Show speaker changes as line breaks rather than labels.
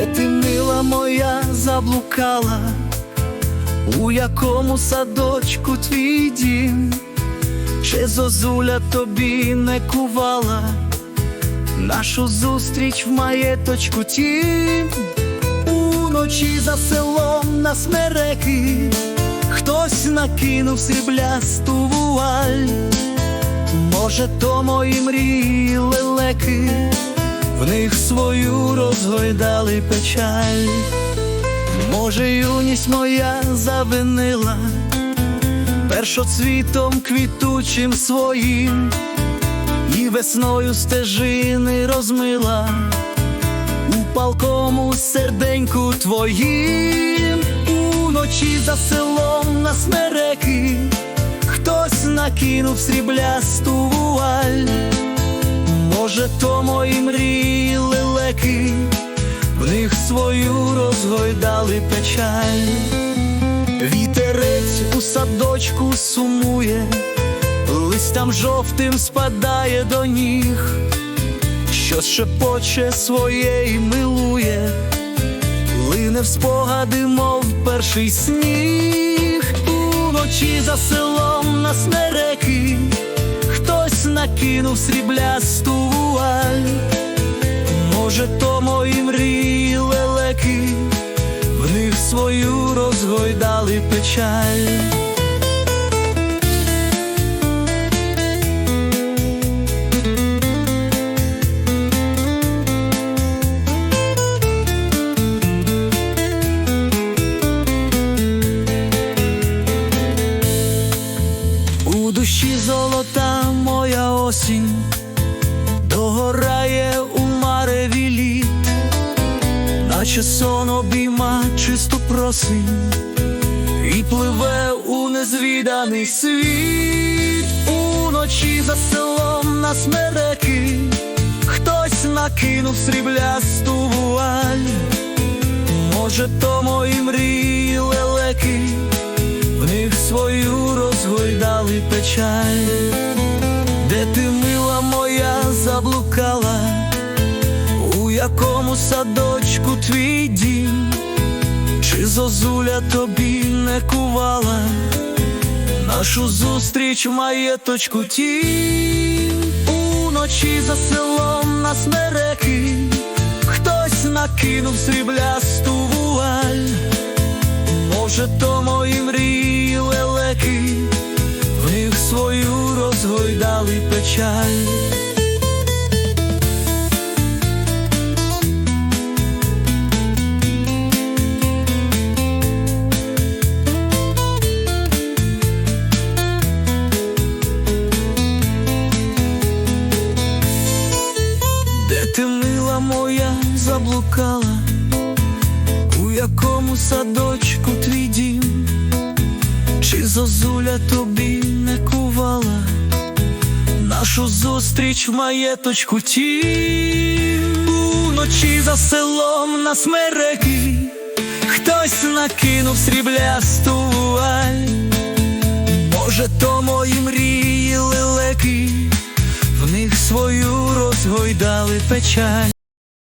Де ти мила моя заблукала, у якому садочку твій дім, Чи зозуля тобі не кувала, нашу зустріч в маєточку тім, уночі за селом на смереки, хтось накинув сріблясту вуаль, може, то мої мрії лелеки в них свою розгойдали печаль, може, юність моя завинила першоцвітом квітучим своїм, і весною стежини розмила у палкому серденьку твоїм, уночі за селом на смереки, хтось накинув сріблясту вуаль. Може, то мої мрії лелеки, в них свою розгойдали печаль. Вітерець у садочку сумує, листям жовтим спадає до ніг, що шепоче своє й милує, лине в спогади, мов перший сніг, уночі за селом на смереки хтось накинув сріблясту вуаль, може, то мої мрії лелеки, в них свою розгойдали печаль. У душі золота моя осінь, догорає у мареві літ, наче сон обійма чисту просинь, і пливе у незвіданий світ, уночі за селом на смереки, хтось накинув сріблясту вуаль, може, то мої мрії лелеки розгойдали печаль, де ти мила моя заблукала, у якому садочку твій дім, чи зозуля тобі не кувала, нашу зустріч в маєточку тім, уночі за селом на смереки, хтось накинув сріблясту вуаль. Може, то мої мрії печаль. Де ти мила моя заблукала? У якому садочку твій дім, чи зозуля тобі нашу зустріч в маєточку ті, уночі за селом на смереки, хтось накинув сріблясту вуаль, може, то мої мрії лелеки, в них свою розгойдали печаль.